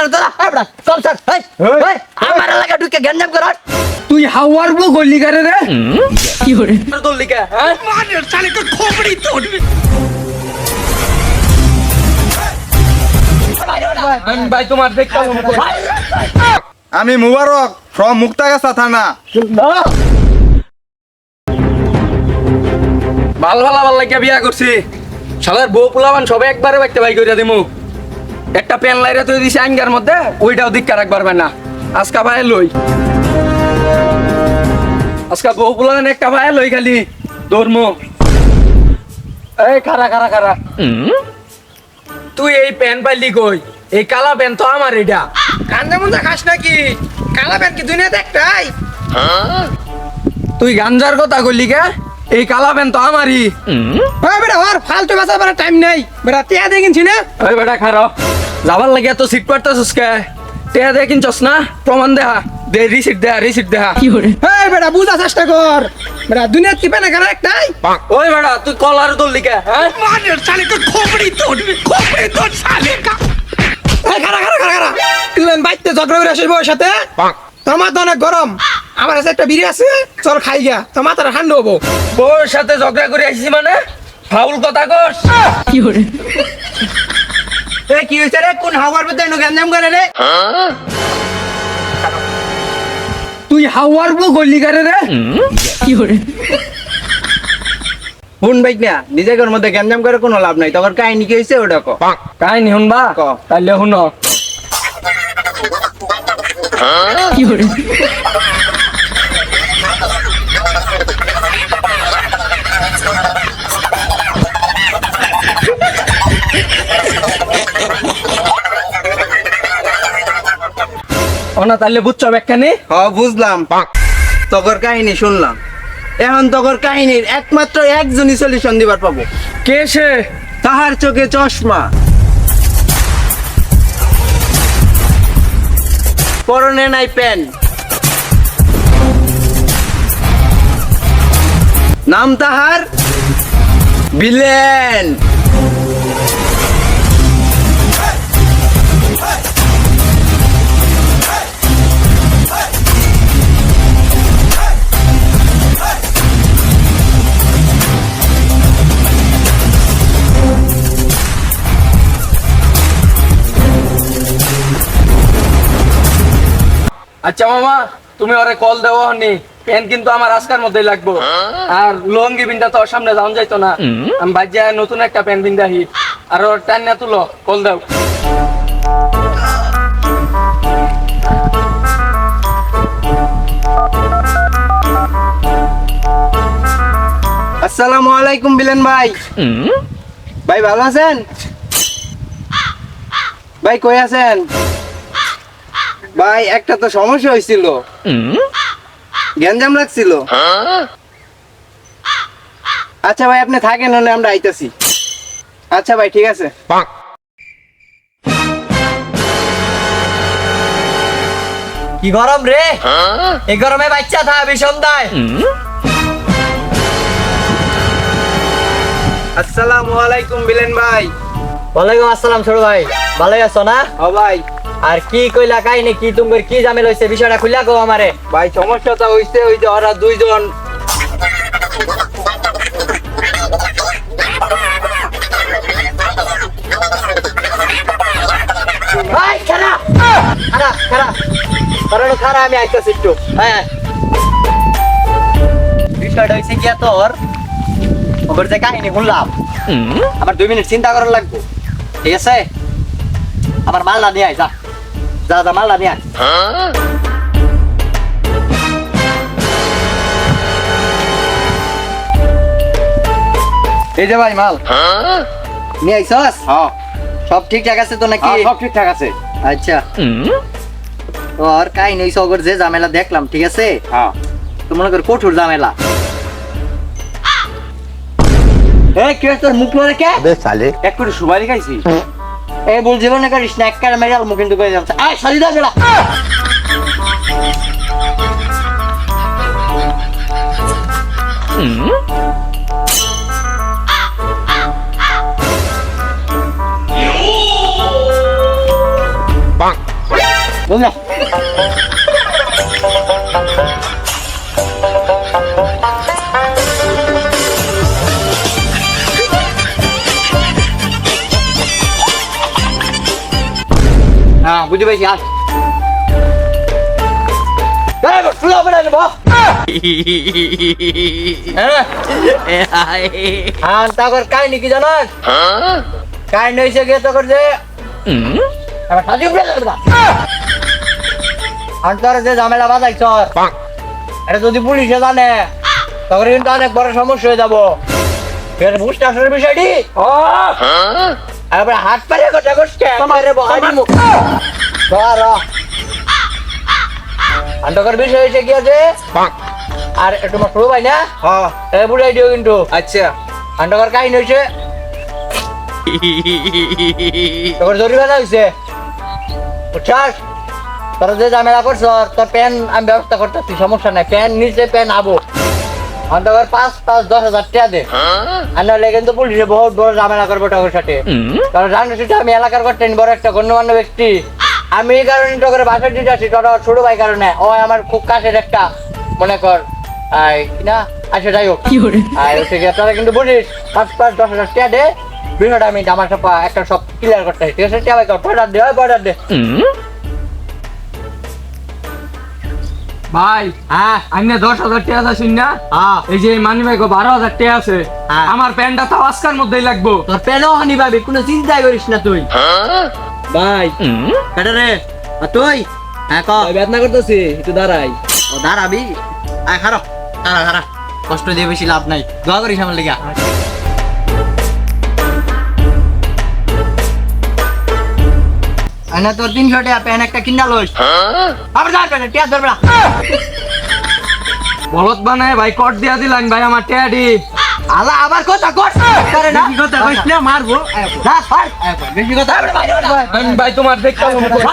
না তোরা এই বেটা চল চল এই এই আমার এলাকা ঢুকে গ্যাঞ্জাম করার তুই হাওয়ার বউ গলি করে রে? তোর লিখা হ্যাঁ? আমি ভাই তোমার দেখতাম আমি মুবারক ফ্রম মুক্তাগাছা থানা। ভালো ভালা ভালো লাগিয়া বিয়া করছি। শালার বউ পোলাবান সবে একবারে বাইতে বাই কইরা দিমু। একটা পেন লাইরে তুই দিছি আঙ্গার মধ্যে ওইটাও দিক্কা রাখবার না। আজকা ভাই লই। আজকা বউ পোলাবান একটা ভাই লই খালি ধর্ম। এই খারা খারা খারা তুই এই প্যান পাইলি কই? এই কালা প্যান তো আমার এটা। কান্দে মুন্দে খাস নাকি? কালা প্যান কি দুনিয়াতে একটাই তুই গাঞ্জার কথা কইলি কে? এই কালা প্যান তো আমারই। বেটা আর ফালতু বাসা বেটা টাইম নাই। বেটা টিয়া দিয়ে কিনছি না? বেটা খারো যাবার লাগে তো সিট পারতাছিস কে টেয়া দিয়ে কিনছস না? প্রমাণ দেহা। দে রিসিট দেহা রিসিট দেহা। এই বেটা বুঝা চেষ্টা কর বেড়া দুনিয়াত কি পেনা কেন একটাই ওই বেটা তুই কলার দললি কে হ্যাঁ এই খারা খারা খারা খারা তুই বাইতে ঝগড়া করে আসিস বউয়ের সাথে? তোমার তো অনেক গরম। আমার কাছে একটা বিড়ি আছে। চল খাই গা তোমার তারা ঠান্ডা হব। বউর সাথে ঝগড়া করে আসিস মানে? ফাউল কথা কস এ কি হইছে রে? কোন হাওয়ার মধ্যে এনো গ্যাঞ্জাম করে রে? তুই হাওয়ার বউ গলি করে রে? হুন বাইক না নিজের মধ্যে গ্যাঞ্জাম করে কোনো লাভ নাই। তখন কাহিনী কি হইছে ওটা কো? কাহিনী শুনবা ক। তাইলে অনা তাইলে বুঝছ ব্যাখ্যানি হ বুঝলাম। তগর কাহিনী শুনলাম। এখন তগর কাহিনীর একমাত্র একজনই সলিউশন দিবার পাবো। কে সে? তাহার চোখে চশমা। পরনে নাই প্যান নাম তাহার? বিলেন। আচ্ছা মামা তুমি ওরে কল দেওয়া হনি। পেন কিন্তু আমার আজকার মধ্যেই লাগবো। আর লঙ্গি বিনটা তো ওর সামনে যাওয়া যাইতো না। আমি বাজ্যা নতুন একটা প্যান বিন দাহি আর ওর টান না তুলো কল দাও। আসসালামু আলাইকুম বিলেন ভাই। ভাই ভালো আছেন? ভাই কই আছেন? ভাই একটা তো সমস্যা হয়েছিল। গ্যাঞ্জাম লাগছিল। আচ্ছা ভাই আপনি থাকেন হলে আমরা আইতাছি। আচ্ছা ভাই ঠিক আছে। কি গরম রে? এই গরমে বাচ্চা থাকবি সন্ধ্যায়। আসসালামু আলাইকুম বিলেন ভাই। ওয়ালাইকুম আসসালাম ছোট ভাই। ভালোই আছো না? ও ভাই। আর কি কইলা কাহিনী কি তুমি কি জামেল হইছে বিষয়টা খুইলা কও আমারে। ভাই সমস্যাটা হইছে ওই যে ওরা দুইজন। ভাই খারা খারা খারা কারণ খারা আমি আইতাছি একটু। হ্যাঁ। বিষয়টা হইছে কি তোর ওপর যে কাহিনী শুনলাম। আমার দুই মিনিট চিন্তা করার লাগবে। ঠিক আছে? আমার মালটা নিয়ে আয় যা। যা যা মালটা নিয়ে এই যে ভাই মাল। নিয়ে আইসস হ্যাঁ সব ঠিকঠাক আছে তো নাকি? সব ঠিকঠাক আছে। আচ্ছা। তোর কাহিনী হইছে ওগর যে ঝামেলা দেখলাম ঠিক আছে? হ্যাঁ তো মনে কর কঠোর ঝামেলা। এই কে তোর মুখ লড়ে কে এক কোটি সুপারি খাইছি এই বল জীবনে করিস না একবার মেরে আলমো কিন্তু করে যাচ্ছে। আয় সাজি দাও বেড়া। বুঝলে হ্যাঁ বুঝতে কি জানাস কাহিনী হয়েছে গিয়ে যে ঝামেলা বাজাইছ এটা যদি পুলিশে জানে, তখন কিন্তু অনেক বড় সমস্যা হয়ে যাব। বুঝতে আসলে বিষয়টি? ও এবার হাত পারে কথা করছে তোমারে বহাই দিমু। ধর আন্ডকর বিষয় হয়েছে কি আছে? আর একটু ভাই না? হ্যাঁ এ বুঝাই দিও কিন্তু। আচ্ছা। আন্ডকর কাহিনী হয়েছে। তোর হয়েছে। বুঝছাস? তোর যে ঝামেলা করছ তোর প্যান আমি ব্যবস্থা করতেছি সমস্যা নাই। প্যান নিচে প্যান আবো। অন্তকর পাঁচ পাঁচ দশ হাজার টাকা দে। আর নাহলে কিন্তু পুলিশে বহুত বড় ঝামেলা করব টাকার সাথে। কারণ জানো সেটা আমি এলাকার করতেন বড় একটা গণ্যমান্য ব্যক্তি। আমি এই কারণে তোকে বাসার দিতে আসি তোর ছোট ভাই কারণে। ও আমার খুব কাছের একটা মনে কর না? আচ্ছা যাই হোক। আর হচ্ছে গিয়ে তোরা কিন্তু বলিস পাঁচ পাঁচ দশ হাজার টাকা দে। বিষয়টা আমি আমার সব একটা সব ক্লিয়ার করতে হয় ঠিক আছে? টাকা পয়সা দে পয়সা দে। ভাই হ্যাঁ আইনে দশ হাজার টাকা আছে না হ্যাঁ। এই যে মানি ভাই বারো হাজার টাকা আছে হ্যাঁ। আমার প্যান্টটা তো আজকার মধ্যেই লাগবো। তোর হানি পাবি কোনো চিন্তাই করিস না তুই। ভাই কেটে রে আর তুই? হ্যাঁ ক? বেদনা করতেছি একটু দাঁড়াই। ও দাঁড়াবি আয় খারো খারা কষ্ট দিয়ে বেশি লাভ নাই। দোয়া করিস আমার লেগা। আনা তোর তিনশো টাকা প্যান একটা কিনা লইস। আবার যার প্যান টিয়া ধরবে না। বলত বানায় ভাই কট দিয়া দিলেন ভাই আমার ট্যাডি আলা আবার কথা কর। করে না কথা কইস না মারবো। যা ফার বেশি কথা হবে ভাই তোমার দেখতে না।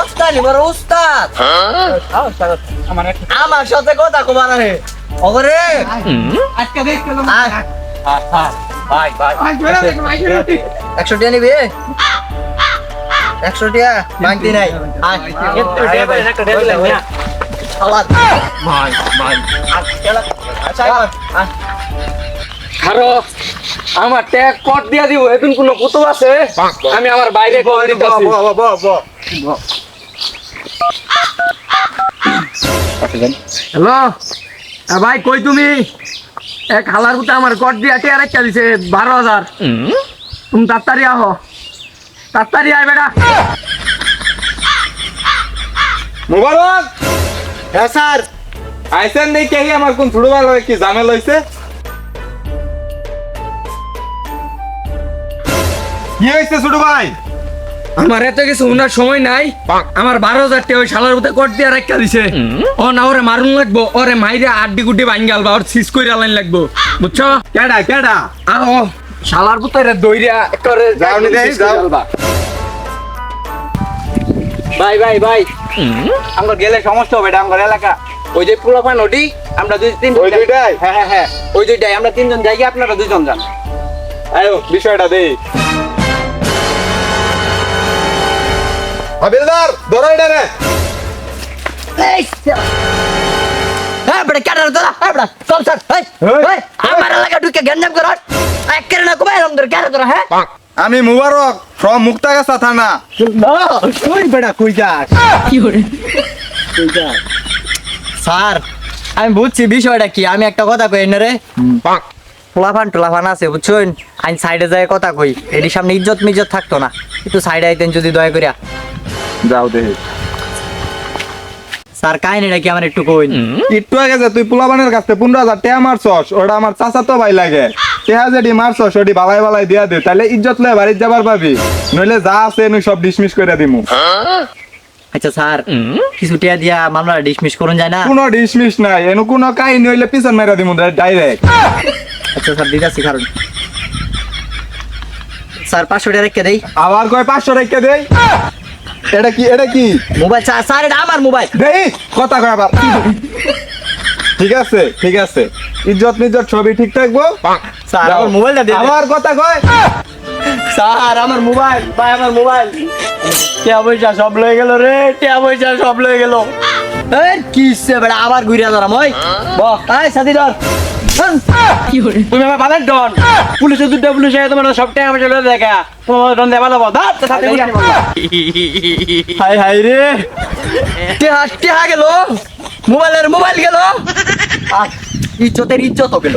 ওস্তাদ এবার ওস্তাদ। আমার সাথে কথা কবার রে ওরে আজকে দেখতে ভাই ভাই। একশো টাকা নিবি? একশো টাকা নাই। আচ্ছা আরও আমার ট্যাগ কট দিয়া দিব এখন কোনো কুতুব আছে? আমি আমার বাইরে হ্যালো? ভাই কই তুমি? এক হালার কুতা আমার কট দিয়া টিয়ার একটা দিছে, বারো হাজার। তুমি তাড়াতাড়ি আহো। তাড়াতাড়ি আয় বেটা। মুবারক। হ্যাঁ স্যার। আইসেন নেই কে আমার কোন ছোট ভাই কি জামেল হইছে কি হয়েছে ছোট ভাই? আমার এত কিছু উনার সময় নাই। আমার বারো হাজার টাকা ওই শালার মধ্যে কট দিয়া রাখা দিছে। ও না ওরে মারুন লাগবো ওরে মাইরে আড্ডি গুড্ডি ভাঙ্গাল বা ওর সিস করে আলাইন লাগবো। বুঝছ? কেডা কেডা? আও শালার পুতারে দইরা একবারে যাও নি দেই, যাও। ভাই ভাই ভাই আমার গেলে সমস্যা হবে এটা আমার এলাকা। ওই যে পোলাপান ওটি আমরা দুই তিন ওই দুইটাই? হ্যাঁ হ্যাঁ হ্যাঁ। ওই দুইটাই আমরা তিনজন যাই আপনারা দুজন যান। আয়ো বিষয়টা দেই। হাবিলদার ধরো এটা রে হ্যাঁ বড় হ্যাঁ বড় চল স্যার আমার এলাকা ঢুকে গঞ্জাম এক না হ্যাঁ? আমি মুবারক ফ্রম মুক্তাগাছা থানা। ওই বেটা কই যাস? স্যার আমি বুঝছি বিষয়টা কি আমি একটা কথা কই না রে? পোলাফান টোলাফান আছে বুঝছেন? আমি সাইডে যায় কথা কই এটির সামনে ইজ্জত মিজ্জত থাকতো না। একটু সাইডে আইতেন যদি দয়া করিয়া। যাও দেখি স্যার কাহিনীটা কি আমার একটু কইন? একটু আগে যে তুই পোলাবানের কাছে পনেরো হাজার টেয়া মারছস ওটা আমার চাচা তো ভাই লাগে। টেয়া যেটি মারছস ওটি বালাই বালাই দিয়া দে তাহলে ইজ্জত লয়ে বাড়ির যাবার পাবি। নইলে যা আছে নই সব ডিসমিস করে দিমু। আচ্ছা স্যার কিছু টিয়া দিয়া মামলা ডিসমিস করুন যায় না? কোনো ডিসমিস নাই এনু কোনো কাহিনী হইলে পিছন মেরা দিমু ডাইরেক্ট আচ্ছা স্যার দিদাসি কারণ। স্যার পাঁচশো টাকা রেখে দেই। আবার কয় পাঁচশো রেখে দেই? এটা কি এটা কি? মোবাইল স্যার স্যার এটা আমার মোবাইল। দেই কথা কয় আবার। ঠিক আছে ঠিক আছে। ইজ্জত নিজ্জত ছবি ঠিক থাকব? স্যার আমার মোবাইলটা দিয়ে। আবার কথা কয়? স্যার আমার মোবাইল ভাই আমার মোবাইল। টিয়া পয়সা সব লয়ে গেল রে টিয়া পয়সা সব লয়ে গেল। এই কিসে বেড়া আবার ঘুরে দাঁড়াম ওই। বহ। আয় সাথী ধর। তুমি আমার বাদার ডন। পুলিশে দুটো পুলিশে তোমার সব টাকা পয়সা লয়ে দেখা। তোমার ডন দেবা দেবো হাই হাই রে। টেহা গেল মোবাইলের মোবাইল গেল? আর ইজ্জতের ইজ্জত গেল।